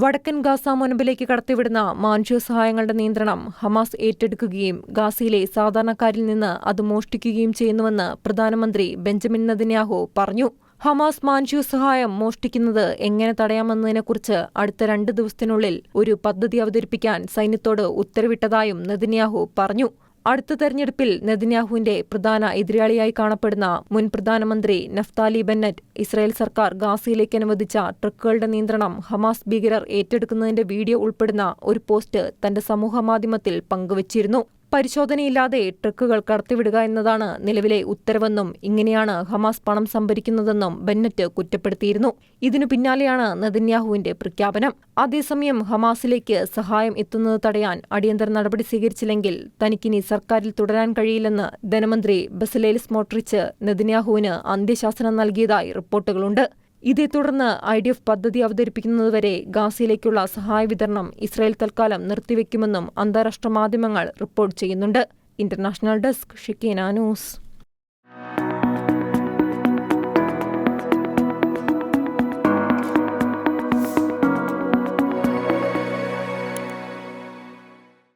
വടക്കൻ ഗാസ മുൻപിലേക്ക് കടത്തിവിടുന്ന മാനുഷിക സഹായങ്ങളുടെ നിയന്ത്രണം ഹമാസ് ഏറ്റെടുക്കുകയും ഗാസയിലെ സാധാരണക്കാരിൽ നിന്ന് അത് മോഷ്ടിക്കുകയും ചെയ്യുന്നുവെന്ന് പ്രധാനമന്ത്രി ബെഞ്ചമിൻ നദിന്യാഹു പറഞ്ഞു. ഹമാസ് മാനുഷിക സഹായം മോഷ്ടിക്കുന്നത് എങ്ങനെ തടയാമെന്നതിനെക്കുറിച്ച് അടുത്ത രണ്ട് ദിവസത്തിനുള്ളിൽ ഒരു പദ്ധതി അവതരിപ്പിക്കാൻ സൈന്യത്തോട് ഉത്തരവിട്ടതായും നദിന്യാഹു പറഞ്ഞു. അടുത്ത തെരഞ്ഞെടുപ്പിൽ നെതന്യാഹുവിന്റെ പ്രധാന എതിരാളിയായി കാണപ്പെടുന്ന മുൻ പ്രധാനമന്ത്രി നഫ്താലി ബെന്നറ്റ് ഇസ്രായേൽ സർക്കാർ ഗാസയിലേക്ക് അനുവദിച്ച ട്രക്കുകളുടെ നിയന്ത്രണം ഹമാസ് ഭീകരർ ഏറ്റെടുക്കുന്നതിന്റെ വീഡിയോ ഉൾപ്പെടുന്ന ഒരു പോസ്റ്റ് തന്റെ സമൂഹമാധ്യമത്തിൽ പങ്കുവച്ചിരുന്നു. പരിശോധനയില്ലാതെ ട്രക്കുകൾ കടത്തിവിടുക എന്നതാണ് നിലവിലെ ഉത്തരവെന്നും ഇങ്ങനെയാണ് ഹമാസ് പണം സംഭരിക്കുന്നതെന്നും ബെന്നറ്റ് കുറ്റപ്പെടുത്തിയിരുന്നു. ഇതിനു പിന്നാലെയാണ് നെതന്യാഹുവിന്റെ പ്രഖ്യാപനം. അതേസമയം ഹമാസിലേക്ക് സഹായം എത്തുന്നത് തടയാൻ അടിയന്തര നടപടി സ്വീകരിച്ചില്ലെങ്കിൽ തനിക്കിനി സർക്കാരിൽ തുടരാൻ കഴിയില്ലെന്ന് ധനമന്ത്രി ബസലേൽ സ്മോട്രിച്ച് നെതന്യാഹുവിന് അന്ത്യശാസനം നൽകിയതായി റിപ്പോർട്ടുകളുണ്ട്. ഇതേ തുടർന്ന് ഐ ഡി എഫ് പദ്ധതി അവതരിപ്പിക്കുന്നതുവരെ ഗാസയിലേക്കുള്ള സഹായ വിതരണം ഇസ്രായേൽ തൽക്കാലം നിർത്തിവെക്കുമെന്നും അന്താരാഷ്ട്ര മാധ്യമങ്ങൾ റിപ്പോർട്ട് ചെയ്യുന്നുണ്ട്. ഇന്റർനാഷണൽ ഡെസ്ക് ഷിക്കേന ന്യൂസ്.